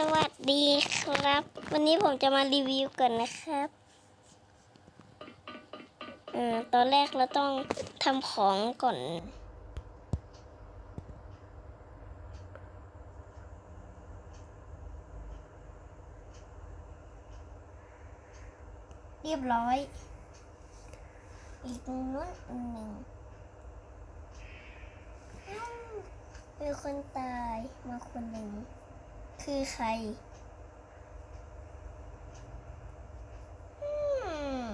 สวัสดีครับ วันนี้ผมจะมารีวิวก่อนนะครับอ่อตอนแรกเราต้องทำของก่อน เรียบร้อย อีกนู้นหนึ่งมีคนตายมาคนหนึ่ง คือใครอืม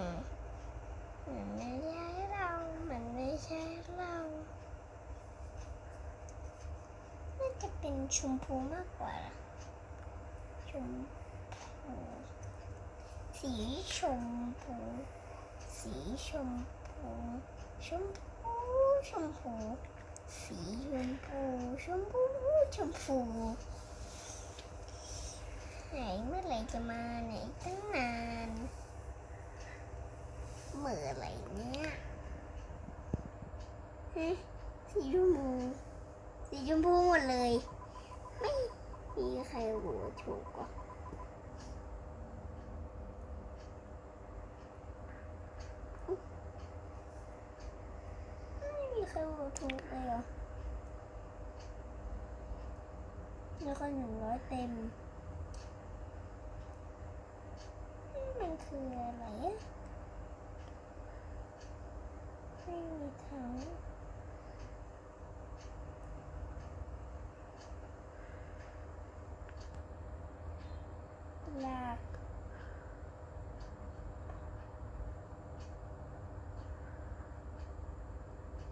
มันไม่ใช่เรา มันไม่ใช่เรา น่าจะเป็นชมพูมากกว่า ชมพู สีชมพู สีชมพู ชมพู ชมพู สีชมพู ชมพู ชมพู ไหนเมื่อไหร่จะมาไหนตั้งนานเมื่อไหร่เนี่ยสีชมพูสีชมพูหมดเลย ไม่มีใครโหวถูกอะไม่มีใครโหวถูกเลยเหรอแล้วก็หนึ่งร้อยเต็ม มันคืออะไรไม่มีถังลาก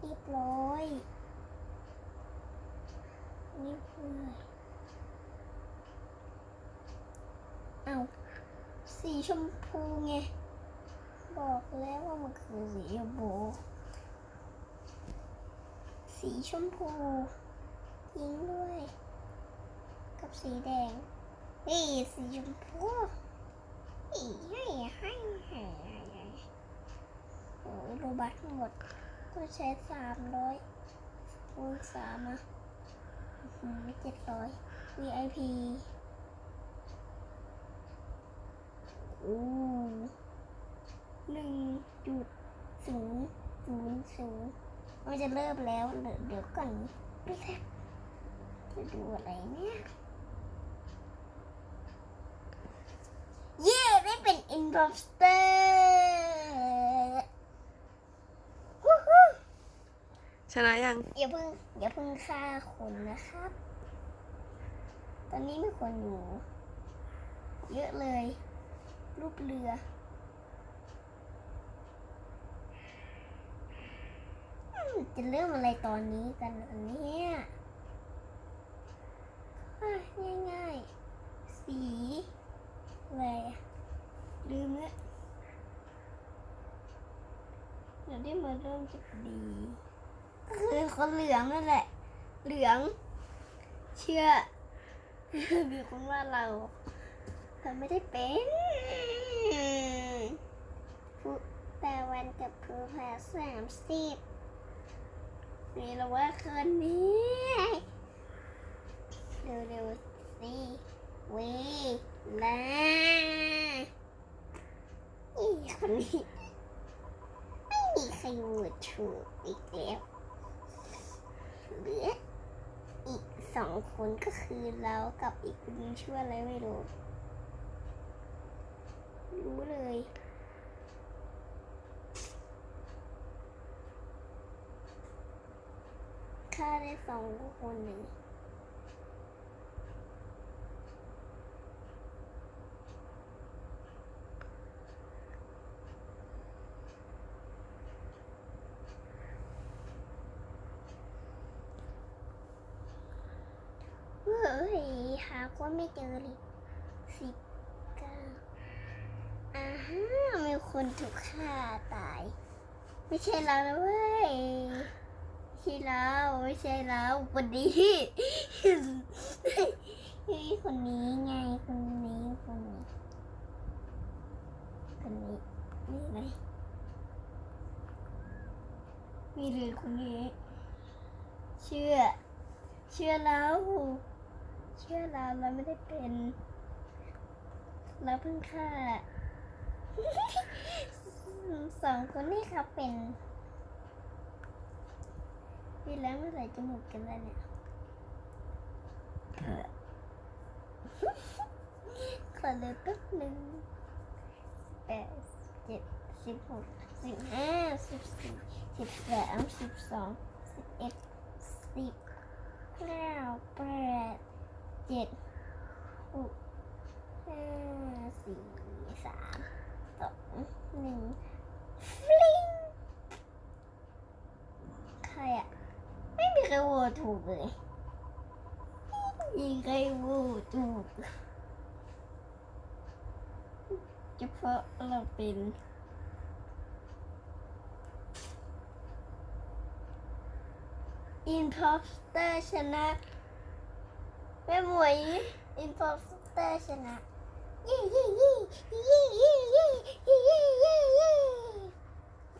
เรียบร้อยนี่คืออะไรเอา สีชมพูไง บอกแล้วว่ามันคือสีชมพู สีชมพูยิงด้วย กับสีแดงเฮ้ยสีชมพูเฮ้ยให้ให้ให้ให้โอ้โรบัตหมดก็ใช้สามร้อยคูณสามอะเจ็ดร้อย VIP โอ้ หนึ่งจุดศูนย์ศูนย์ศูนย์มันจะเริ่มแล้ว เดี๋ยวเดี๋ยวก่อนแป๊บจะดูอะไรเนี่ย เย้ได้เป็น imposter ฮู้ฮู้ชนะยังอย่าเพิ่งอย่าเพิ่งฆ่าคนนะครับ ตอนนี้มีคนอยู่ เยอะเลย รูปเรือ จะเริ่มอะไรตอนนี้กันอันเนี้ยง่ายๆ สีอะไรลืมแล้วเดี๋ยวได้มาเริ่มจากดีคือคนเหลืองนั่นแหละ เหลือง เชื่อ มีคนว่าเรา เราไม่ได้เป็นผู้แต่วันกับภูผาสามสิบนี่เราว่าคนนี้เร็วๆสิเวลาอีคนนี้ไม่มีใครโหวตถูกอีกแล้วเหลืออีกสองคนก็คือเรากับอีกคนชื่ออะไรไม่รู้ รู้เลยฆ่าได้สองคนหนึ่งเฮ้ยหาว่าไม่เจอเลยสิบเก้าอ่าฮะมี คนถูกฆ่าตาย ไม่ใช่เรานะเว้ยไม่ใช่เราไม่ใช่เราคนนี้คนนี้ไงคนนี้คนนี้คนนี้นี่ไหมมีเลยคนนี้ เชื่อ เชื่อแล้วเชื่อเราเราไม่ได้เป็นเราเพิ่งฆ่า สองคนนี้เขาเป็นพี่แล้วเมื่อไหร่จะหมดกันแล้วเนี่ยขอเลยแป๊บหนึ่งแปดเจ็ดสิบหกสิบห้าสิบสี่สิบสามสิบสองสิบเอ็ดสิบเก้าแปดเจ็ดหกห้าสี่ หนึ่งฟลิงใครอะไม่มีใครโหวตถูกเลยมีใครโหวตถูกเฉพาะเราเป็นอินพอสเตอร์ชนะแม่หมวยอินพอสเตอร์ชนะ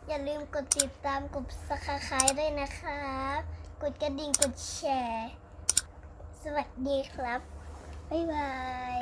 อย่าลืมกดติดตามกดสับสไคายด้วยนะครับ กดกระดิ่งกดแชร์ สวัสดีครับ บ๊ายบาย